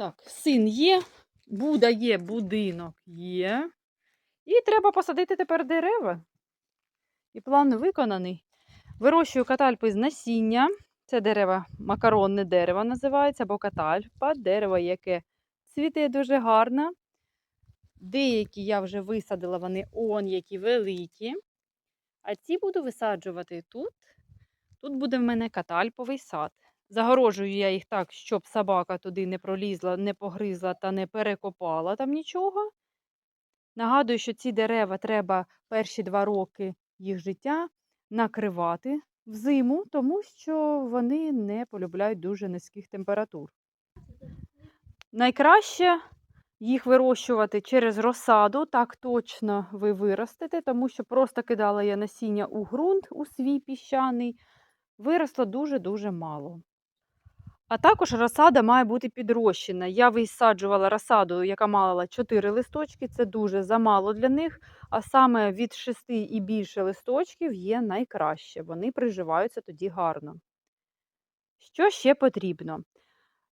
Так, син є, Буда є, будинок є. І треба посадити тепер дерева. І план виконаний. Вирощую катальпи з насіння. Це дерево, макаронне дерево називається, або катальпа, дерево, яке цвіте дуже гарно. Деякі я вже висадила, вони он які великі. А ці буду висаджувати тут. Тут буде в мене катальповий сад. Загорожую я їх так, щоб собака туди не пролізла, не погризла та не перекопала там нічого. Нагадую, що ці дерева треба перші два роки їх життя накривати взиму, тому що вони не полюбляють дуже низьких температур. Найкраще їх вирощувати через розсаду, так точно ви виростете, тому що просто кидала я насіння у ґрунт у свій піщаний, виросло дуже-дуже мало. А також розсада має бути підрощена. Я висаджувала розсаду, яка мала 4 листочки, це дуже замало для них. А саме від 6 і більше листочків є найкраще. Вони приживаються тоді гарно. Що ще потрібно?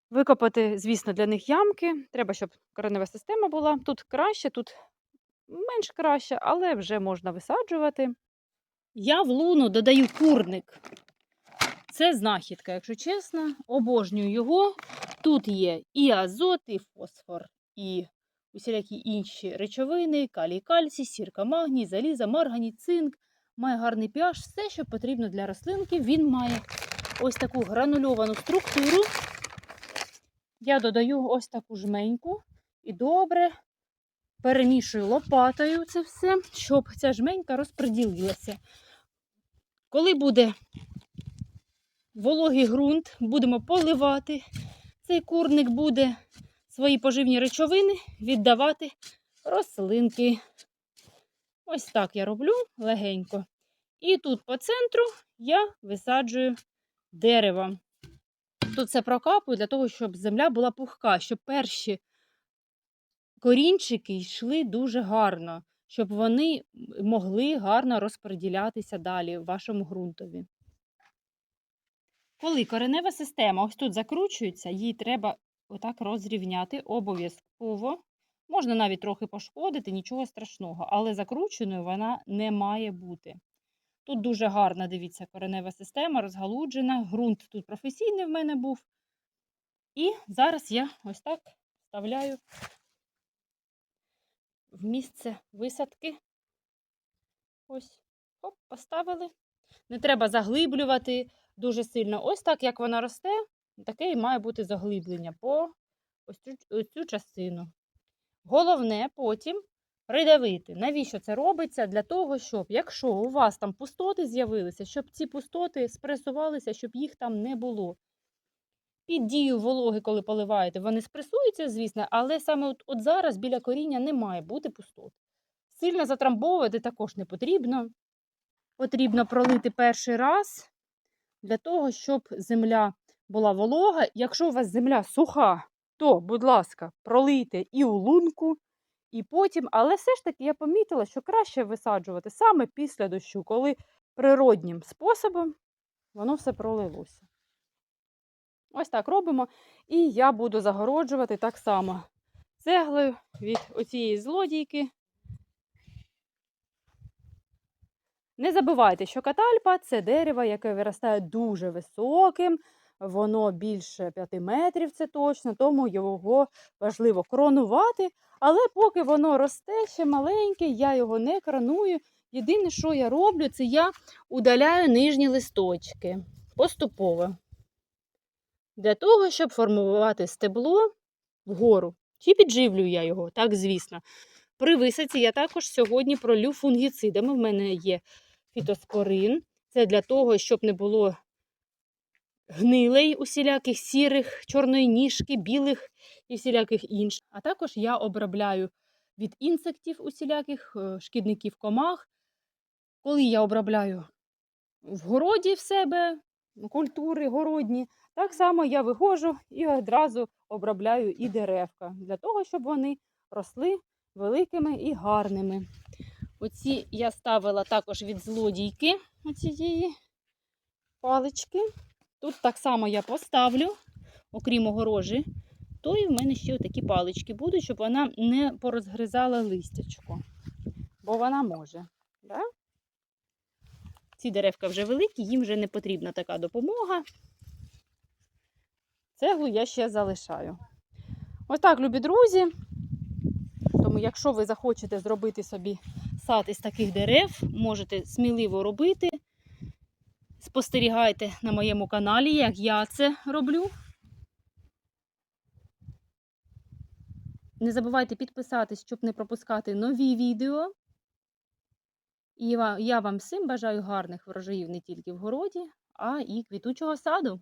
Викопати, звісно, для них ямки. Треба, щоб коренева система була. Тут краще, тут менш краще, але вже можна висаджувати. Я в луну додаю курник. Це знахідка, якщо чесно, обожнюю його. Тут є і азот, і фосфор, і усілякі інші речовини, калій, кальцій, сірка, магній, заліза, марганій, цинк. Має гарний pH, все, що потрібно для рослинки. Він має ось таку гранульовану структуру. Я додаю ось таку жменьку і добре перемішую лопатою це все, щоб ця жменька розподілилася. Коли буде вологий ґрунт, будемо поливати. Цей курник буде свої поживні речовини віддавати рослинки. Ось так я роблю легенько. І тут по центру я висаджую дерево. Тут це прокапую для того, щоб земля була пухка, щоб перші корінчики йшли дуже гарно, щоб вони могли гарно розподілятися далі в вашому ґрунтові. Коли коренева система ось тут закручується, її треба отак розрівняти обов'язково. Можна навіть трохи пошкодити, нічого страшного, але закрученою вона не має бути. Тут дуже гарна, дивіться, коренева система розгалуджена. Ґрунт тут професійний в мене був. І зараз я ось так вставляю в місце висадки. Ось, оп, поставили. Не треба заглиблювати дуже сильно. Ось так, як вона росте, таке і має бути заглиблення по ось цю, ось цю частину. Головне потім придавити. Навіщо це робиться? Для того, щоб, якщо у вас там пустоти з'явилися, щоб ці пустоти спресувалися, щоб їх там не було. Під дію вологи, коли поливаєте, вони спресуються, звісно, але саме от, от зараз біля коріння не має бути пустот. Сильно затрамбовувати також не потрібно. Потрібно пролити перший раз для того, щоб земля була волога. Якщо у вас земля суха, то, будь ласка, пролийте і у лунку, і потім. Але все ж таки я помітила, що краще висаджувати саме після дощу, коли природнім способом воно все пролилося. Ось так робимо. І я буду загороджувати так само цеглою від оцієї злодійки. Не забувайте, що катальпа це дерево, яке виростає дуже високим, воно більше 5 метрів, це точно, тому його важливо кронувати. Але поки воно росте ще маленьке, я його не кроную. Єдине, що я роблю, це я удаляю нижні листочки поступово. Для того, щоб формувати стебло вгору. Чи підживлюю я його, так, звісно. При висадці я також сьогодні пролю фунгіцидами. В мене є фітоспорин. Це для того, щоб не було гнилей усіляких сірих, чорної ніжки, білих і всіляких інших. А також я обробляю від інсектів усіляких е, шкідників комах. Коли я обробляю в городі в себе культури городні, так само я виходжу і одразу обробляю і деревка, для того, щоб вони росли великими і гарними. Оці я ставила також від злодійки оцієї палички. Тут так само я поставлю, окрім огорожі, то і в мене ще такі палички будуть, щоб вона не порозгризала листячко. Бо вона може. Да? Ці деревка вже великі, їм вже не потрібна така допомога. Цеглу я ще залишаю. Ось так, любі друзі. Тому, якщо ви захочете зробити собі сад із таких дерев, можете сміливо робити. Спостерігайте на моєму каналі, як я це роблю. Не забувайте підписатись, щоб не пропускати нові відео. І я вам всім бажаю гарних врожаїв не тільки в городі, а і квітучого саду.